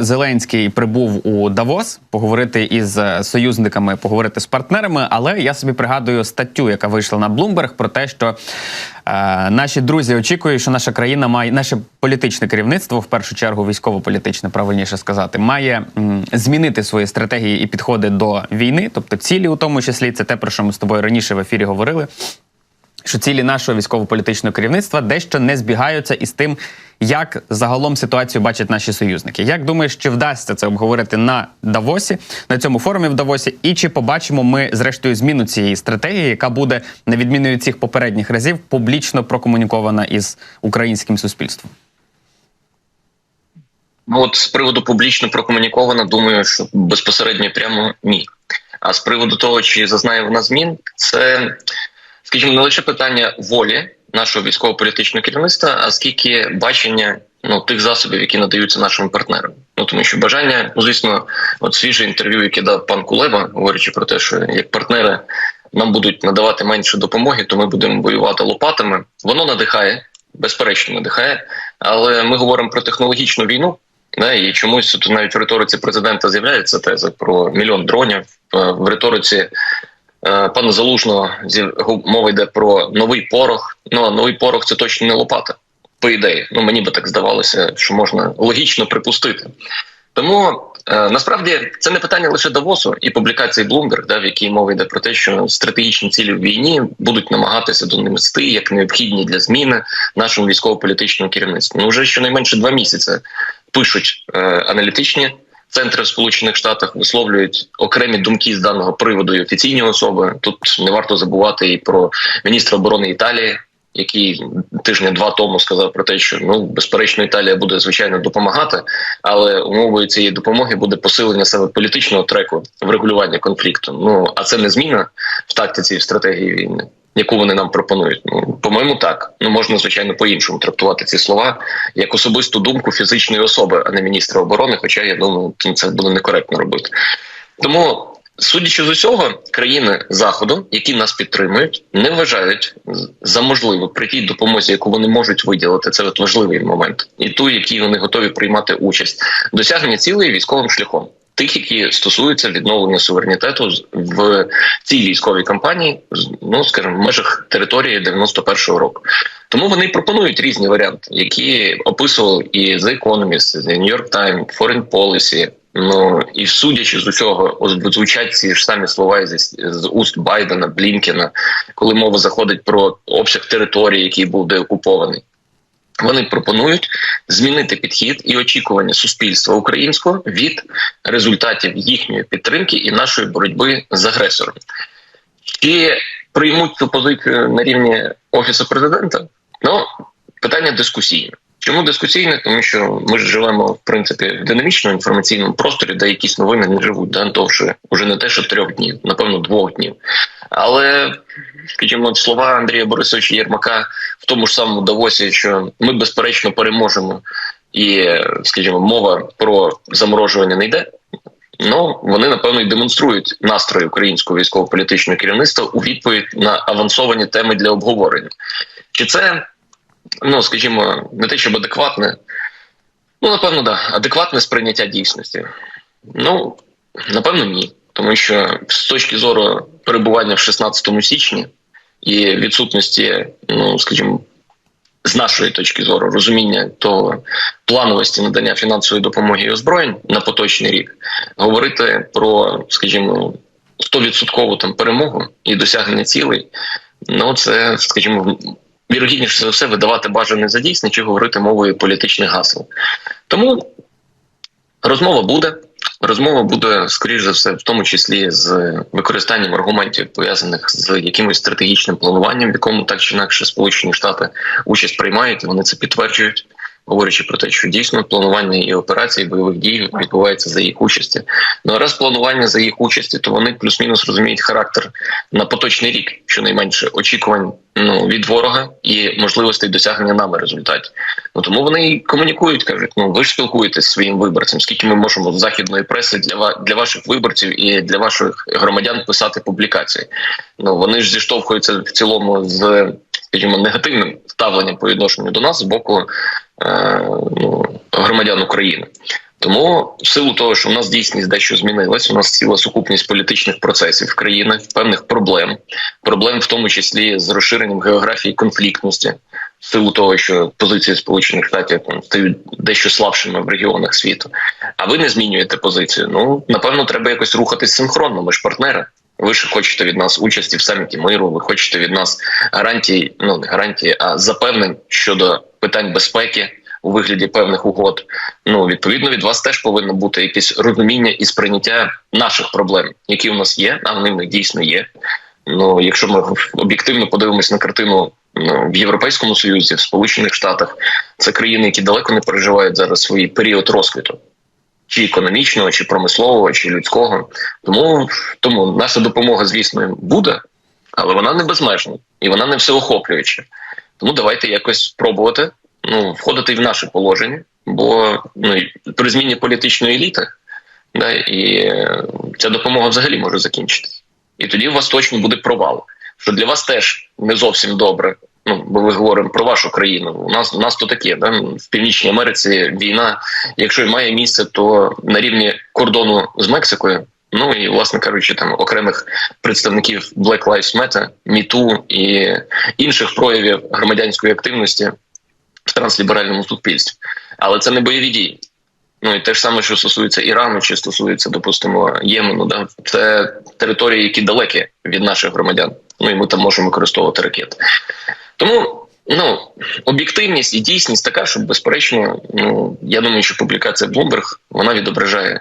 Зеленський прибув у Давос поговорити із е, союзниками, поговорити з партнерами. Але я собі пригадую статтю, яка вийшла на Bloomberg, про те, що е, наші друзі очікують, що наша країна має наше політичне керівництво, в першу чергу військово-політичне, правильніше сказати, має м, змінити свої стратегії і підходи до війни, тобто цілі, у тому числі, це те, про що ми з тобою раніше в ефірі говорили що цілі нашого військово-політичного керівництва дещо не збігаються із тим, як загалом ситуацію бачать наші союзники. Як думаєш, чи вдасться це обговорити на Давосі, на цьому форумі в Давосі, і чи побачимо ми зрештою зміну цієї стратегії, яка буде на відміну від цих попередніх разів публічно прокомунікована із українським суспільством? Ну от з приводу публічно прокомуніковано, думаю, що безпосередньо прямо ні. А з приводу того, чи зазнає вона змін, це скажімо, не лише питання волі нашого військово-політичного керівництва, а скільки бачення ну тих засобів, які надаються нашим партнерам. Ну тому що бажання, ну звісно, от свіже інтерв'ю, яке дав пан Кулеба, говорячи про те, що як партнери нам будуть надавати менше допомоги, то ми будемо воювати лопатами. Воно надихає, безперечно, надихає, але ми говоримо про технологічну війну. Да, і чомусь тут навіть в риториці президента з'являється теза про мільйон дронів в риториці Е, пана Залужного мова йде про новий порох. Ну а новий порох це точно не лопата. По ідеї, ну мені би так здавалося, що можна логічно припустити. Тому е, насправді це не питання лише Давосу і публікації Bloomberg, да, в якій мова йде про те, що стратегічні цілі в війні будуть намагатися донести як необхідні для зміни нашому військово-політичному керівництву. Ну вже щонайменше два місяці пишуть е, аналітичні центри в Сполучених Штатах висловлюють окремі думки з даного приводу і офіційні особи. Тут не варто забувати і про міністра оборони Італії. Який тижня два тому сказав про те, що ну безперечно Італія буде звичайно допомагати, але умовою цієї допомоги буде посилення саме політичного треку в регулюванні конфлікту. Ну а це не зміна в тактиці і в стратегії війни яку вони нам пропонують. Ну по-моєму, так ну можна звичайно по-іншому трактувати ці слова як особисту думку фізичної особи, а не міністра оборони. Хоча я думаю, це буде некоректно робити. Тому. Судячи з усього, країни заходу, які нас підтримують, не вважають за можливе при тій допомозі, яку вони можуть виділити. Це от важливий момент, і ту, які вони готові приймати участь, досягнення цілей військовим шляхом тих, які стосуються відновлення суверенітету в цій військовій кампанії, ну скажімо, в межах території 91-го року. Тому вони пропонують різні варіанти, які описували і The Economist, The New York Times, Foreign Policy, Ну і судячи з усього, звучать ці ж самі слова з, з уст Байдена, Блінкена, коли мова заходить про обсяг території, який був деокупований. Вони пропонують змінити підхід і очікування суспільства українського від результатів їхньої підтримки і нашої боротьби з агресором. Чи приймуть цю позицію на рівні офісу президента? Ну питання дискусійне. Чому дискусійне? Тому що ми ж живемо в принципі в динамічному інформаційному просторі, де якісь новини не живуть да, довше, уже не те, що трьох днів, напевно, двох днів. Але скажімо, слова Андрія Борисовича Єрмака в тому ж самому Давосі, що ми безперечно переможемо, і скажімо, мова про заморожування не йде. Ну вони напевно і демонструють настрої українського військово-політичного керівництва у відповідь на авансовані теми для обговорення. Чи це ну скажімо, не те, щоб адекватне, ну напевно, да, адекватне сприйняття дійсності. Ну напевно, ні. Тому що з точки зору перебування в 16 січні і відсутності, ну скажімо, з нашої точки зору розуміння того плановості надання фінансової допомоги і озброєнь на поточний рік, говорити про, скажімо, 100% там перемогу і досягнення цілей, ну це, скажімо, вірогідніше за все видавати бажане за дійсне чи говорити мовою політичних гасел. Тому розмова буде. Розмова буде скоріш за все, в тому числі з використанням аргументів пов'язаних з якимось стратегічним плануванням, в якому так чи інакше Сполучені Штати участь приймають. Вони це підтверджують говорячи про те, що дійсно планування і операції бойових дій відбувається за їх участі. Ну а раз планування за їх участі, то вони плюс-мінус розуміють характер на поточний рік, щонайменше очікувань ну від ворога і можливостей досягнення нами результатів. Ну тому вони і комунікують, кажуть: ну ви ж спілкуєтесь зі своїм виборцем, скільки ми можемо з західної преси для для ваших виборців і для ваших громадян писати публікації. Ну вони ж зіштовхуються в цілому з скажімо, негативним ставленням по відношенню до нас з боку ну, громадян України. Тому, в силу того, що в нас дійсність дещо змінилась, у нас ціла сукупність політичних процесів в країнах, певних проблем, проблем в тому числі з розширенням географії конфліктності, в силу того, що позиції Сполучених Штатів там стають дещо слабшими в регіонах світу. А ви не змінюєте позицію. Ну напевно, треба якось рухатись синхронно. Ми ж партнери. Ви ж хочете від нас участі в саміті миру. Ви хочете від нас гарантії, ну не гарантії, а запевнень щодо питань безпеки у вигляді певних угод. Ну відповідно від вас теж повинно бути якесь розуміння і сприйняття наших проблем, які у нас є, а вони дійсно є. Ну, якщо ми об'єктивно подивимось на картину ну, в Європейському Союзі, в Сполучених Штатах, це країни, які далеко не переживають зараз свій період розквіту. Чи економічного, чи промислового, чи людського, тому тому наша допомога, звісно, буде, але вона не безмежна і вона не всеохоплююча. Тому давайте якось спробувати ну, входити в наше положення, бо ну, при зміні політичної еліти, да, і е, ця допомога взагалі може закінчитися. І тоді у вас точно буде провал. Що для вас теж не зовсім добре. Ну, бо ви говоримо про вашу країну. У нас у нас то таке, да? в Північній Америці війна, якщо й має місце, то на рівні кордону з Мексикою. Ну і, власне кажучи, там окремих представників Black Lives Matter, MeToo і інших проявів громадянської активності в трансліберальному суспільстві. Але це не бойові дії. Ну і те ж саме, що стосується Ірану, чи стосується, допустимо, Ємену, да це території, які далекі від наших громадян. Ну і ми там можемо використовувати ракети. Тому ну об'єктивність і дійсність така, що безперечно, ну я думаю, що публікація Bloomberg вона відображає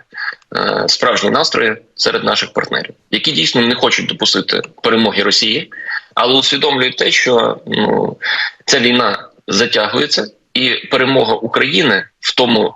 е, справжні настрої серед наших партнерів, які дійсно не хочуть допустити перемоги Росії, але усвідомлюють те, що ну ця війна затягується. І перемога України в тому,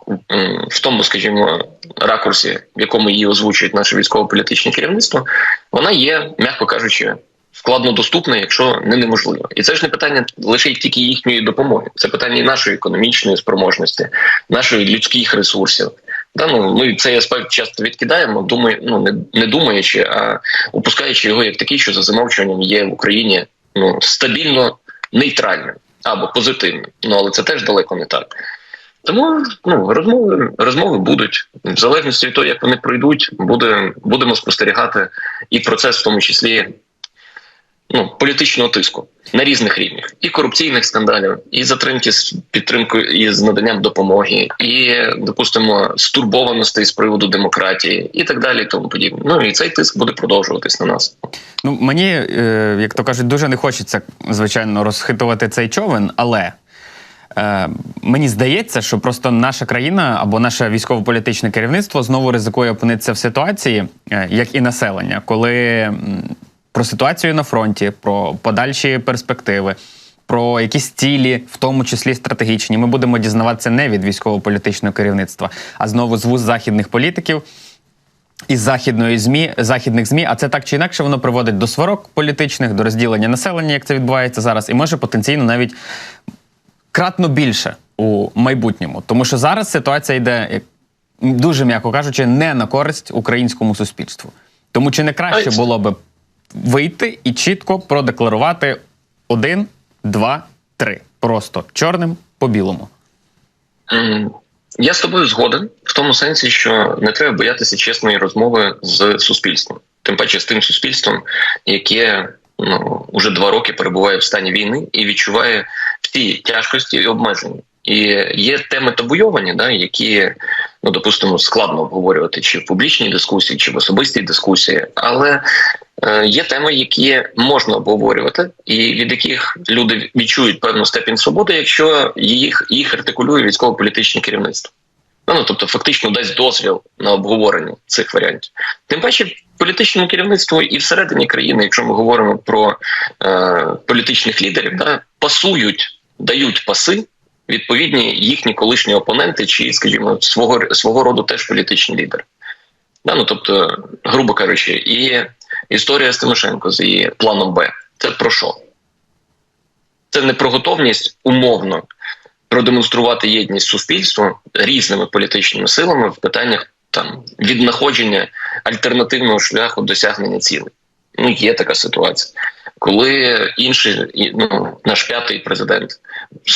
в тому, скажімо, ракурсі, в якому її озвучують наше військово-політичне керівництво, вона є, м'яко кажучи, складно доступна, якщо не неможливо. І це ж не питання лише тільки їхньої допомоги, це питання і нашої економічної спроможності, нашої людських ресурсів. Да, ну, Ми цей аспект часто відкидаємо, думаю, ну не не думаючи, а упускаючи його як такий, що за замовчуванням є в Україні ну стабільно нейтральним або позитивним. Ну але це теж далеко не так. Тому ну розмови розмови будуть в залежності від того, як вони пройдуть, буде будемо спостерігати і процес, в тому числі ну політичного тиску на різних рівнях, і корупційних скандалів, і затримки з підтримкою і з наданням допомоги, і допустимо стурбованостей з приводу демократії, і так далі. і Тому подібне. Ну і цей тиск буде продовжуватись на нас. Ну мені, е, як то кажуть, дуже не хочеться звичайно розхитувати цей човен, але. Е, мені здається, що просто наша країна або наше військово-політичне керівництво знову ризикує опинитися в ситуації, е, як і населення, коли про ситуацію на фронті, про подальші перспективи, про якісь цілі, в тому числі стратегічні, ми будемо дізнаватися не від військово-політичного керівництва, а знову з вуз західних політиків. Із західної змі західних змі, а це так чи інакше воно приводить до сварок політичних, до розділення населення, як це відбувається зараз, і може потенційно навіть кратно більше у майбутньому, тому що зараз ситуація йде дуже м'яко кажучи, не на користь українському суспільству. Тому чи не краще було би вийти і чітко продекларувати один, два, три. Просто чорним по білому. Я з тобою згоден в тому сенсі, що не треба боятися чесної розмови з суспільством, тим паче з тим суспільством, яке ну уже два роки перебуває в стані війни і відчуває всі тяжкості і обмеження. І є теми табуйовані, да, які ну допустимо складно обговорювати чи в публічній дискусії, чи в особистій дискусії, але є теми, які можна обговорювати, і від яких люди відчують певну степінь свободи, якщо їх їх артикулює військово-політичне керівництво. Ну, ну тобто, фактично дасть дозвіл на обговорення цих варіантів. Тим паче, політичному керівництву і всередині країни, якщо ми говоримо про е, політичних лідерів, да, пасують, дають паси відповідні їхні колишні опоненти, чи, скажімо, свого свого роду теж політичні лідери. Да, ну, Тобто, грубо кажучи, і історія з Тимошенко з її планом Б. Це про що? Це не про готовність умовно продемонструвати єдність суспільства різними політичними силами в питаннях там віднаходження альтернативного шляху досягнення цілей. Ну, є така ситуація. Коли інший, ну, наш п'ятий президент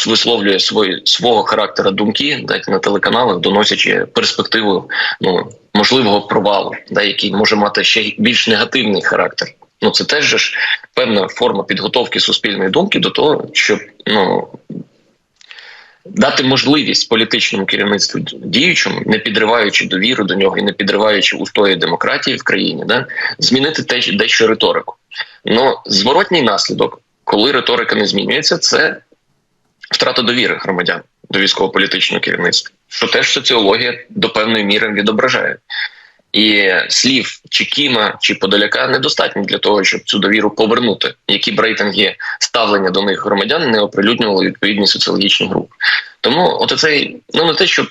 висловлює свої, свого характера думки да, на телеканалах, доносячи перспективу ну, можливого провалу, да, який може мати ще більш негативний характер. Ну, це теж ж певна форма підготовки суспільної думки до того, щоб ну, дати можливість політичному керівництву діючому, не підриваючи довіру до нього і не підриваючи устої демократії в країні, да, змінити те, дещо риторику. Ну, зворотній наслідок, коли риторика не змінюється, це втрата довіри громадян до військово-політичного керівництва, що теж соціологія до певної міри відображає. І слів чи Кіма, чи Подоляка недостатньо для того, щоб цю довіру повернути, які б рейтинги ставлення до них громадян не оприлюднювали відповідні соціологічні групи. Тому, от цей, ну не те, щоб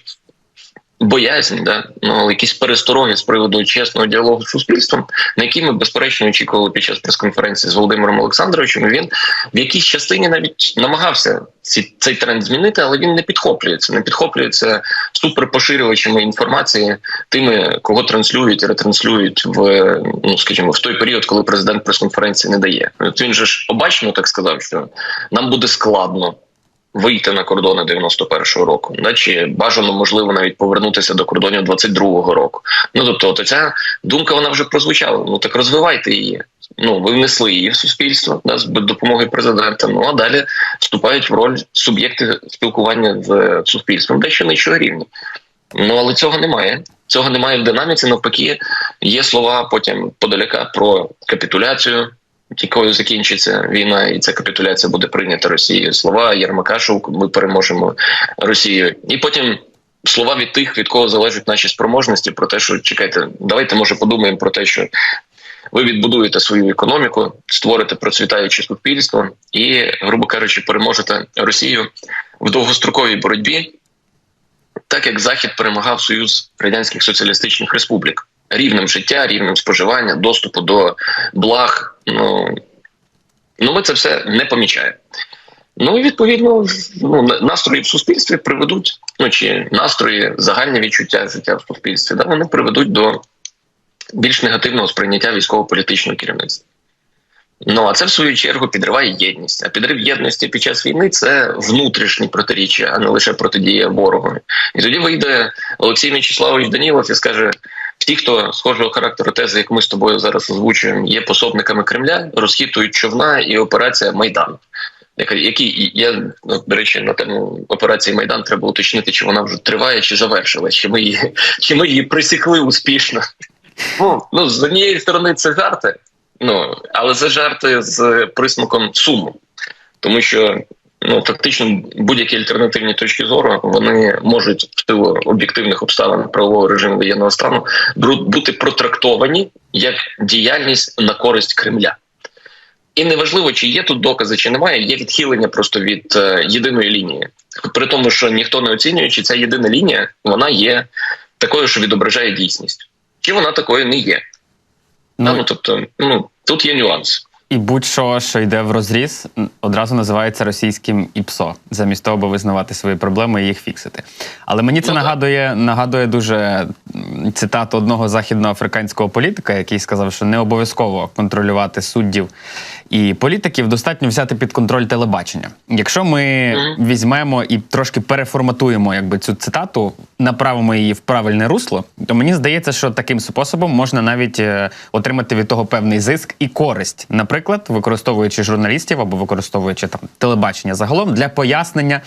боязнь, да ну якісь перестороги з приводу чесного діалогу з суспільством, на які ми безперечно очікували під час прес-конференції з Володимиром Олександровичем. Він в якійсь частині навіть намагався ці, цей тренд змінити, але він не підхоплюється, не підхоплюється суперпоширювачами інформації, тими, кого транслюють і ретранслюють в ну скажімо в той період, коли президент прес-конференції не дає. От він же ж обачно так сказав, що нам буде складно вийти на кордони 91-го року, да, чи бажано можливо навіть повернутися до кордонів 22-го року. Ну тобто, то ця думка вона вже прозвучала. Ну так розвивайте її. Ну ви внесли її в суспільство да, з допомогою президента. Ну а далі вступають в роль суб'єкти спілкування з суспільством, дещо нижчого рівня. Ну але цього немає. Цього немає в динаміці. Навпаки, є слова потім подаляка про капітуляцію якою закінчиться війна, і ця капітуляція буде прийнята Росією. Слова Єрмака, що ми переможемо Росію, і потім. Слова від тих, від кого залежать наші спроможності, про те, що чекайте, давайте може подумаємо про те, що ви відбудуєте свою економіку, створите процвітаюче суспільство і, грубо кажучи, переможете Росію в довгостроковій боротьбі, так як Захід перемагав Союз Радянських Соціалістичних Республік рівнем життя, рівнем споживання, доступу до благ. Ну ну ми це все не помічаємо. Ну і відповідно ну, настрої в суспільстві приведуть, ну чи настрої, загальне відчуття життя в суспільстві, да, вони приведуть до більш негативного сприйняття військово-політичного керівництва. Ну а це в свою чергу підриває єдність. А підрив єдності під час війни це внутрішні протиріччя, а не лише протидія ворогу. І тоді вийде Олексій Мячеславович Данілов і скаже: Ті, хто схожого характеру тези, як ми з тобою зараз озвучуємо, є пособниками Кремля, розхитують човна і операція Майдан. Які я ну, до речі на тему операції Майдан треба уточнити, чи вона вже триває, чи завершилась, чи ми її чи ми її присікли успішно. Ну ну з однієї сторони це жарти, ну але це жарти з присмаком суму, тому що ну фактично будь-які альтернативні точки зору вони можуть в силу об'єктивних обставин правового режиму воєнного стану бути протрактовані як діяльність на користь Кремля. І неважливо, чи є тут докази, чи немає, є відхилення просто від е, єдиної лінії. При тому, що ніхто не оцінює, чи ця єдина лінія вона є такою, що відображає дійсність, чи вона такою не є. Ну, ну тобто, ну тут є нюанс. І будь-що, що йде в розріз, одразу називається російським ІПСО, замість того, аби визнавати свої проблеми і їх фіксити. Але мені це ну, нагадує нагадує дуже цитату одного західноафриканського політика, який сказав, що не обов'язково контролювати суддів і політиків, достатньо взяти під контроль телебачення. Якщо ми візьмемо і трошки переформатуємо якби цю цитату, направимо її в правильне русло, то мені здається, що таким способом можна навіть е, отримати від того певний зиск і користь. Наприклад, наприклад, використовуючи журналістів або використовуючи там телебачення загалом для пояснення.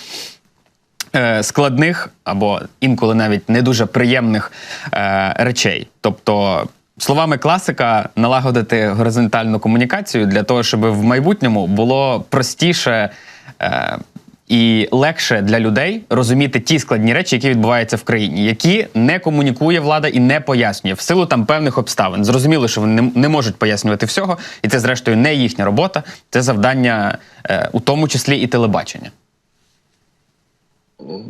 Е, складних або інколи навіть не дуже приємних е, речей, тобто словами класика, налагодити горизонтальну комунікацію для того, щоб в майбутньому було простіше е, і легше для людей розуміти ті складні речі, які відбуваються в країні, які не комунікує влада і не пояснює в силу там певних обставин. Зрозуміло, що вони не, можуть пояснювати всього, і це, зрештою, не їхня робота, це завдання, е, у тому числі і телебачення.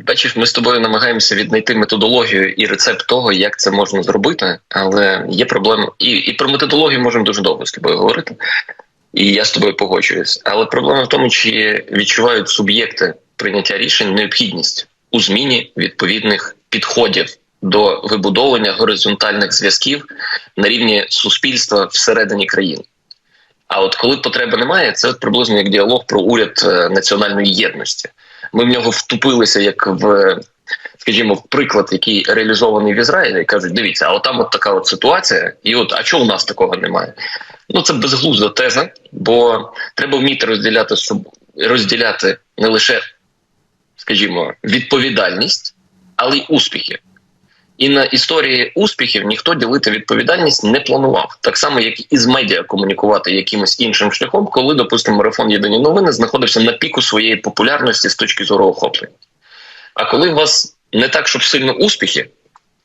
Бачиш, ми з тобою намагаємося віднайти методологію і рецепт того, як це можна зробити, але є проблема, і і про методологію можемо дуже довго з тобою говорити. І я з тобою погоджуюсь. Але проблема в тому, чи відчувають суб'єкти прийняття рішень необхідність у зміні відповідних підходів до вибудовування горизонтальних зв'язків на рівні суспільства всередині країни. А от коли потреби немає, це приблизно як діалог про уряд е, національної єдності. Ми в нього втупилися як в, скажімо, в приклад, який реалізований в Ізраїлі, і кажуть: дивіться, а от там от така от ситуація, і от а чого у нас такого немає? Ну це безглузда теза, бо треба вміти розділяти розділяти не лише, скажімо, відповідальність, але й успіхи. І на історії успіхів ніхто ділити відповідальність не планував. Так само, як і з медіа комунікувати якимось іншим шляхом, коли, допустимо, марафон Єдині новини знаходився на піку своєї популярності з точки зору охоплення. А коли у вас не так, щоб сильно успіхи,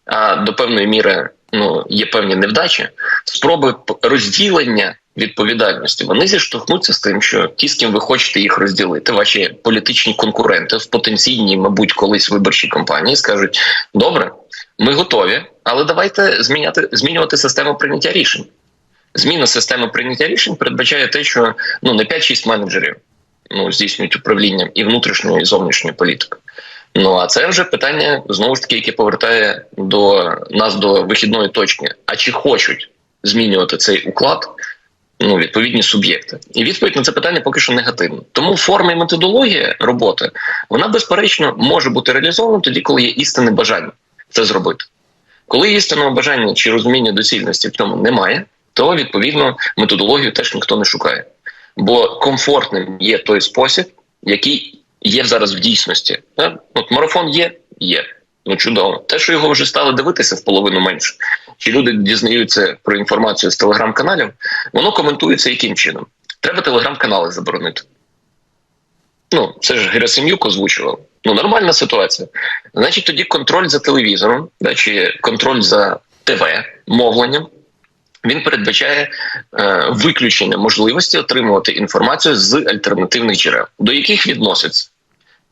а до певної міри ну, є певні невдачі, спроби розділення відповідальності, вони зіштовхнуться з тим, що ті, з ким ви хочете їх розділити, ваші політичні конкуренти в потенційній, мабуть, колись виборчій кампанії скажуть: добре, ми готові, але давайте зміняти змінювати систему прийняття рішень. Зміна системи прийняття рішень передбачає те, що ну не 5-6 менеджерів ну здійснюють управління і внутрішньої і зовнішньої політики. Ну а це вже питання знову ж таки, яке повертає до нас до вихідної точки. А чи хочуть змінювати цей уклад? Ну, відповідні суб'єкти, і відповідь на це питання поки що негативна. Тому форма і методологія роботи вона безперечно може бути реалізована тоді, коли є істинне бажання це зробити. Коли істинного бажання чи розуміння доцільності в цьому немає, то відповідно методологію теж ніхто не шукає. Бо комфортним є той спосіб, який є зараз в дійсності. Е, От марафон є, є. Ну чудово. Те, що його вже стали дивитися в половину менше, чи люди дізнаються про інформацію з телеграм-каналів, воно коментується яким чином? Треба телеграм-канали заборонити. Ну, це ж Герасим'юк озвучував. Ну, нормальна ситуація. Значить, тоді контроль за телевізором, да, чи контроль за ТВ мовленням, він передбачає е, виключення можливості отримувати інформацію з альтернативних джерел, до яких відноситься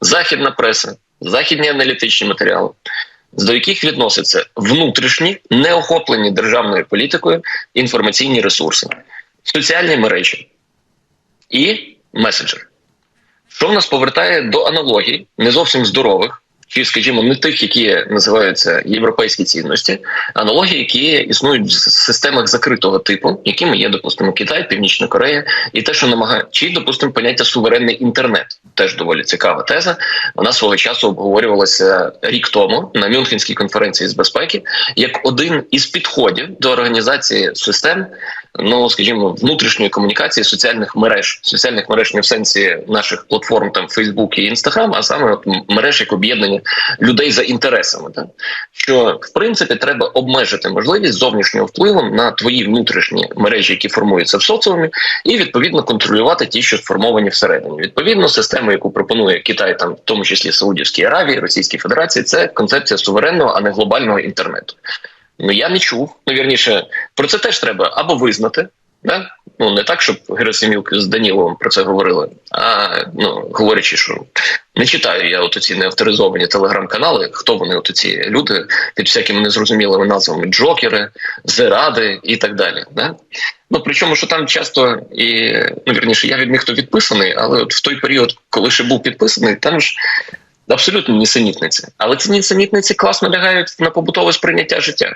західна преса, західні аналітичні матеріали, до яких відносяться внутрішні, неохоплені державною політикою інформаційні ресурси, соціальні мережі і меседжери. Що в нас повертає до аналогій, не зовсім здорових, чи, скажімо, не тих, які називаються європейські цінності, аналогії, які існують в системах закритого типу, якими є, допустимо, Китай, Північна Корея, і те, що намагає, чи, допустимо, поняття суверенний інтернет, теж доволі цікава теза. Вона свого часу обговорювалася рік тому на Мюнхенській конференції з безпеки, як один із підходів до організації систем. Ну, скажімо, внутрішньої комунікації соціальних мереж, соціальних мереж не в сенсі наших платформ, там Facebook і Instagram, а саме от мереж як об'єднання людей за інтересами. Так? Що в принципі треба обмежити можливість зовнішнього впливу на твої внутрішні мережі, які формуються в соціумі, і відповідно контролювати ті, що сформовані всередині. Відповідно, система, яку пропонує Китай, там в тому числі Саудівській Аравії, Російській Федерації, це концепція суверенного, а не глобального інтернету. Ну я не чув. Ну про це теж треба або визнати. Да? Ну не так, щоб Герасимюк з Даніловим про це говорили, а ну говорячи, що не читаю я от ці неавторизовані телеграм-канали, хто вони, от ці люди під всякими незрозумілими назвами Джокери, Зеради і так далі. Да? Ну причому, що там часто і ну вірніше, я від них то відписаний, але от в той період, коли ще був підписаний, там ж абсолютно нісенітниці. Але ці нісенітниці класно лягають на побутове сприйняття життя.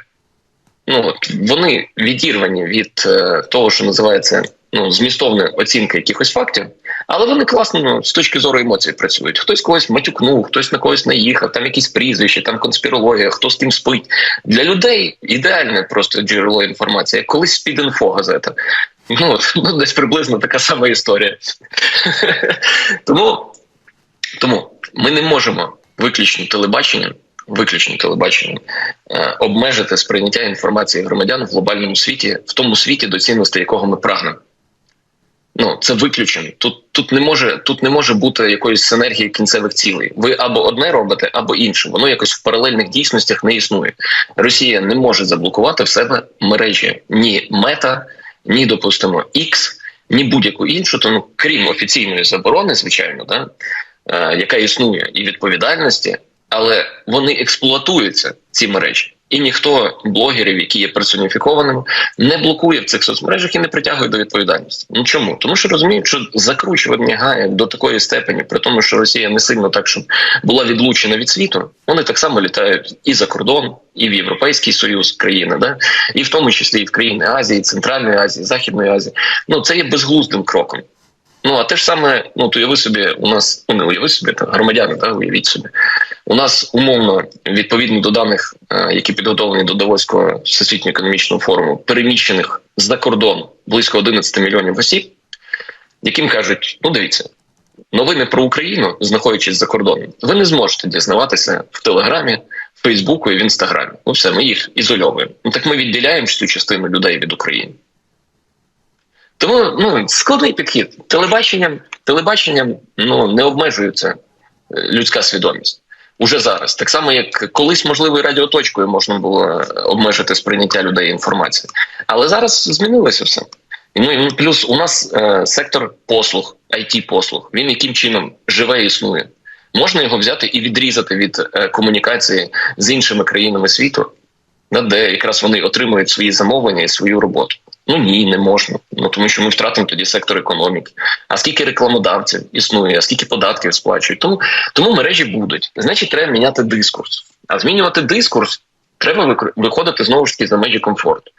Ну от вони відірвані від е, того, що називається ну, змістовна оцінка якихось фактів, але вони класно ну, з точки зору емоцій працюють. Хтось когось матюкнув, хтось на когось наїхав, там якісь прізвища, там конспірологія, хто з ким спить. Для людей ідеальне просто джерело інформації, як колись спідінфо газета. Ну, ну, десь приблизно така сама історія. Тому, тому ми не можемо виключно телебаченням, виключно телебаченням е, обмежити сприйняття інформації громадян в глобальному світі, в тому світі, до цінності якого ми прагнемо. Ну, це виключено. Тут тут не може тут не може бути якоїсь синергії кінцевих цілей. Ви або одне робите, або інше. Воно якось в паралельних дійсностях не існує. Росія не може заблокувати в себе мережі ні мета, ні, допустимо, X, ні будь-яку іншу, то ну крім офіційної заборони, звичайно, да, е, яка існує, і відповідальності, але вони експлуатуються ці мережі. І ніхто блогерів, які є персоніфікованими, не блокує в цих соцмережах і не притягує до відповідальності. Ну чому? Тому що розуміють, що закручування гаєк до такої степені, при тому, що Росія не сильно так, щоб була відлучена від світу, вони так само літають і за кордон, і в Європейський Союз країни, да? і в тому числі і в країни Азії, Центральної Азії, Західної Азії. Ну це є безглуздим кроком. Ну а те ж саме, ну то уяви собі, у нас ну не уяви собі, та громадяни, та уявіть собі. У нас умовно відповідно до даних, е, які підготовлені до Давоського всесвітнього економічного форуму, переміщених за кордон близько 11 мільйонів осіб, яким кажуть: ну дивіться, новини про Україну, знаходячись за кордоном, ви не зможете дізнаватися в Телеграмі, Фейсбуку і в Інстаграмі. Ну все, ми їх ізольовуємо. Ну так ми відділяємо цю частину людей від України. Тому ну складний підхід. Телебаченням, телебаченням ну не обмежується е, людська свідомість. Уже зараз, так само як колись, можливо, радіоточкою можна було е, обмежити сприйняття людей інформації. Але зараз змінилося все. Ну і плюс у нас е, сектор послуг, it послуг. Він яким чином живе і існує. Можна його взяти і відрізати від е, комунікації з іншими країнами світу, де якраз вони отримують свої замовлення і свою роботу. Ну ні, не можна. Ну тому що ми втратимо тоді сектор економіки. А скільки рекламодавців існує, а скільки податків сплачують? Тому тому мережі будуть. Значить, треба міняти дискурс. А змінювати дискурс треба виходити знову ж таки за межі комфорту.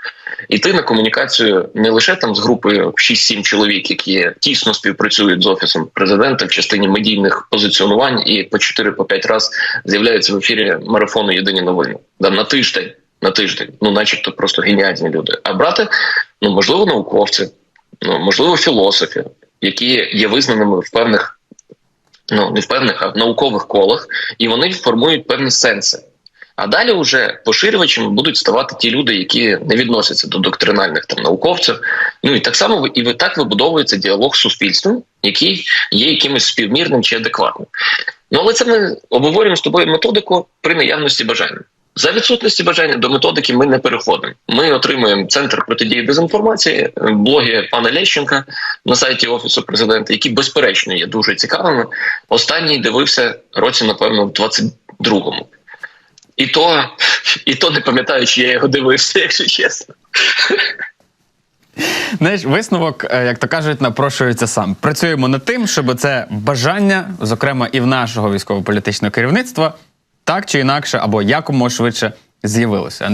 Іти на комунікацію не лише там з групою 6-7 чоловік, які тісно співпрацюють з офісом президента в частині медійних позиціонувань, і по 4-5 раз з'являються в ефірі марафону Єдині новини да, на тиждень. На тиждень, ну, начебто, просто геніальні люди. А брати, ну можливо, науковці, ну можливо, філософи, які є визнаними в певних, ну не в певних, а в наукових колах, і вони формують певні сенси. А далі вже поширювачами будуть ставати ті люди, які не відносяться до доктринальних там науковців. Ну і так само і ви- так вибудовується діалог з суспільством, який є якимось співмірним чи адекватним. Ну але це ми обговорюємо з тобою методику при наявності бажання. За відсутності бажання до методики ми не переходимо. Ми отримуємо центр протидії дезінформації, блоги пана Лещенка на сайті офісу президента, які безперечно є дуже цікавими. Останній дивився році, напевно, в 22-му. І то, і то не пам'ятаю, чи я його дивився, якщо чесно. Знаєш, висновок, е, як то кажуть, напрошується сам. Працюємо над тим, щоб це бажання, зокрема і в нашого військово-політичного керівництва, так чи інакше, або якомога швидше з'явилося.